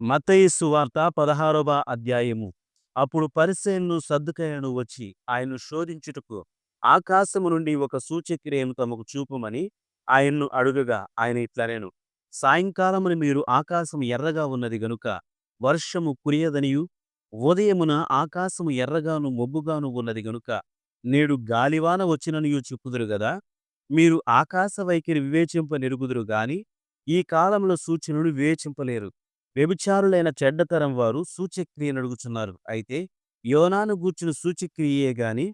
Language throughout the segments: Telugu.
మత్తయి సువార్త పదహారవ అధ్యాయము. అప్పుడు పరిసేయులను సర్దుకయ్యను వచ్చి ఆయన్ను శోధించుటకు ఆకాశము నుండి ఒక సూచక్రియను తమకు చూపుమని ఆయన్ను అడుగగా ఆయన ఇట్లనేను సాయంకాలమున మీరు ఆకాశము ఎర్రగా ఉన్నది గనుక వర్షము కురియదనియు ఉదయమున ఆకాశము ఎర్రగాను మొబ్బుగాను ఉన్నది గనుక నేడు గాలివాన వచ్చిననియు చెప్పుదురు గదా మీరు ఆకాశ వైఖరి వివేచింప నెరుగుదురు గాని ఈ కాలంలో సూచనలు వివేచింపలేరు. వ్యభిచారులైన చెడ్డతరం వారు సూచక్రియ నడుగుచున్నారు అయితే యోనాను గూర్చిన సూచక్రియే గాని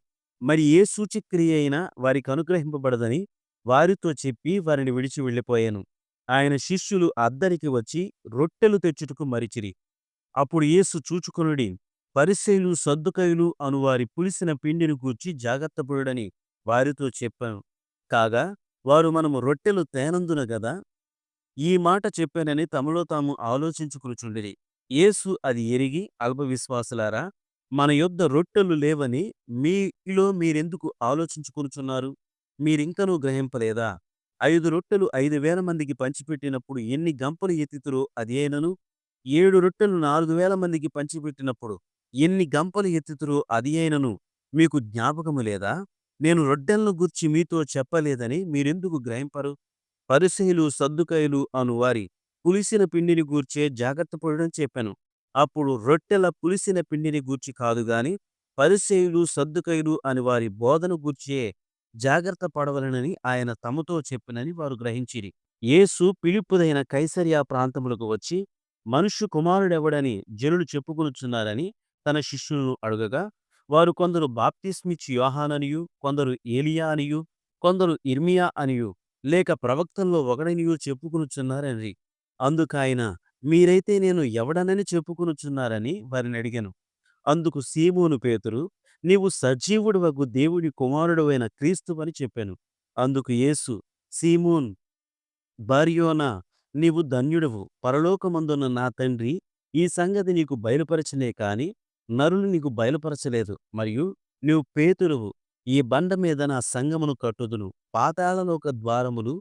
మరి ఏ సూచక్రియ అయినా వారికి అనుగ్రహింపబడదని వారితో చెప్పి వారిని విడిచి వెళ్ళిపోయాను. ఆయన శిష్యులు అద్దరికి వచ్చి రొట్టెలు తెచ్చుటకు మరిచిరి. అప్పుడు యేసు చూచుకొనుడి పరిశైలు సద్దుకయులు అను వారి పులిసిన పిండిని గూర్చి జాగ్రత్తపడుడని వారితో చెప్పాను. కాగా వారు మనము రొట్టెలు తేనందున గదా ఈ మాట చెప్పానని తమలో తాము ఆలోచించుకునుచుండిరి యేసు అది ఎరిగి అల్పవిశ్వాసులారా మన యొద్ద రొట్టెలు లేవని మీలో మీరెందుకు ఆలోచించుకునుచున్నారు మీరింకనూ గ్రహింపలేదా? ఐదు రొట్టెలు ఐదు వేల మందికి పంచిపెట్టినప్పుడు ఎన్ని గంపలు ఎత్తితురో అదేనను ఏడు రొట్టెలు నాలుగు వేల మందికి పంచిపెట్టినప్పుడు ఎన్ని గంపలు ఎత్తితురో అది అయినను. మీకు జ్ఞాపకము లేదా? నేను రొట్టెలను గూర్చి మీతో చెప్పలేదని మీరెందుకు గ్రహింపరు? పరిసయులు సద్దుకైలు అను వారి పులిసిన పిండిని గూర్చే జాగ్రత్త పడడం చెప్పాను. అప్పుడు రొట్టెల పులిసిన పిండిని గూర్చి కాదు గాని సద్దుకైలు సద్దుకయులు అని వారి బోధన గూర్చే జాగ్రత్త పడవలనని ఆయన తమతో చెప్పినని వారు గ్రహించిరి. యేసు పిలుపుదైన కైసరియా ప్రాంతములకు వచ్చి మనుష్య కుమారుడెవడని జనులు చెప్పుకొనుచున్నారని తన శిష్యులను అడుగగా వారు కొందరు బాప్తిస్మిచ్ యోహాననియు కొందరు ఏలియా అనియు కొందరు ఇర్మియా అనియు లేక ప్రవక్తల్లో ఒకడనియు చెప్పుకునుచున్నారని అందుకాయన మీరైతే నేను ఎవడనని చెప్పుకునుచున్నారని వారిని అడిగాను. అందుకు సీమోను పేతురు నీవు సజీవుడు వగ్గు దేవుడి కుమారుడువైన క్రీస్తు అని చెప్పాను. అందుకు యేసు సీమోన్ బారియోనా నీవు ధన్యుడవు. పరలోకమందున్న నా తండ్రి ఈ సంగతి నీకు బయలుపరచనే కాని నరులు నీకు బయలుపరచలేదు. మరియు నీవు పేతురువు. ఈ బండ మీద నా సంగమును కట్టుదును. పాతాళలోక ద్వారములు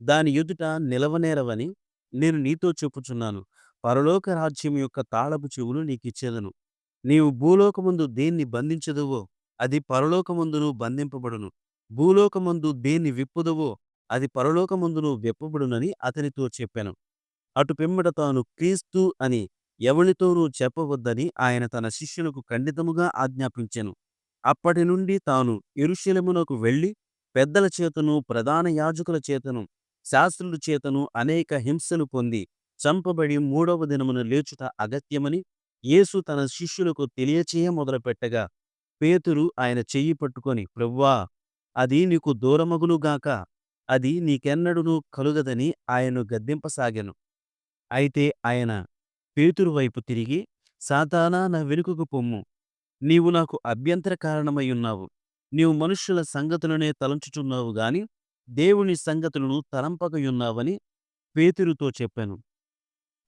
దాని ఎదుట నిలవనేరవని నేను నీతో చెప్పుచున్నాను. పరలోక రాజ్యం యొక్క తాళపు చెవులు నీకిచ్చేదను. నీవు భూలోకముందు దేన్ని బంధించదువో అది పరలోకముందును బంధింపబడును. భూలోకమందు దేన్ని విప్పుదువో అది పరలోకమందును విప్పబడునని అతనితో చెప్పాను. అటు పిమ్మట తాను క్రీస్తు అని ఎవరితోనూ చెప్పవద్దని ఆయన తన శిష్యులకు ఖండితముగా ఆజ్ఞాపించెను. అప్పటి నుండి తాను ఇరుషిలమునకు వెళ్ళి పెద్దల చేతను ప్రధాన యాజకుల చేతను శాస్త్రుల చేతను అనేక హింసలు పొంది చంపబడి మూడవ దినమున లేచుట అగత్యమని యేసు తన శిష్యులకు తెలియచేయ మొదలుపెట్టగా పేతురు ఆయన చెయ్యి పట్టుకొని ప్రవ్వా అది నీకు దూరమగునుగాక అది నీకెన్నడునూ కలుగదని ఆయన్ను గద్దింపసాగాను. అయితే ఆయన పేతురు వైపు తిరిగి సాతానా నా వెనుకకు పొమ్ము. నీవు నాకు అభ్యంతర కారణమై ఉన్నావు నీవు మనుష్యుల సంగతులనే తలంచుచున్నావు గాని దేవుని సంగతులను తలంపకయున్నావని పేతురుతో చెప్పాను.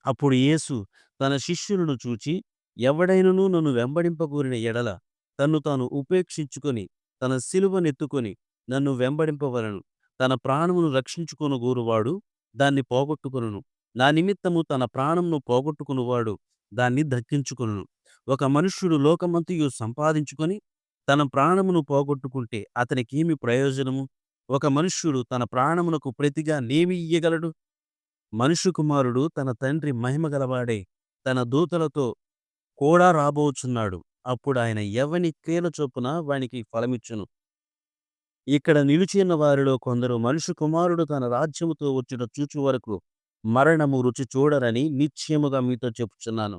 అప్పుడు యేసు తన శిష్యులను చూచి ఎవడైనను నన్ను వెంబడింపగోరిన ఎడల తన్ను తాను ఉపేక్షించుకొని తన సిలువనెత్తుకొని నన్ను వెంబడింపవలను. తన ప్రాణమును రక్షించుకొనుగోరువాడు దాన్ని పోగొట్టుకొనును. నా నిమిత్తము తన ప్రాణమును పోగొట్టుకునివాడు దాన్ని దక్కించుకొనును. ఒక మనుష్యుడు లోకమంతయు సంపాదించుకొని తన ప్రాణమును పోగొట్టుకుంటే అతనికేమి ప్రయోజనము? ఒక మనుష్యుడు తన ప్రాణమునకు ప్రతిగా నేమి ఇయ్యగలడు? మనుష్య కుమారుడు తన తండ్రి మహిమ గలవాడే తన దూతలతో కూడా రాబోచున్నాడు. అప్పుడు ఆయన ఎవని క్రియల చొప్పున వానికి ఫలమిచ్చును? ఇక్కడ నిలిచిన వారిలో కొందరు మనుషు కుమారుడు తన రాజ్యముతో వచ్చిన చూచు వరకు మరణము రుచి చూడరని నిశ్చయముగా మీతో చెప్పుచున్నాను.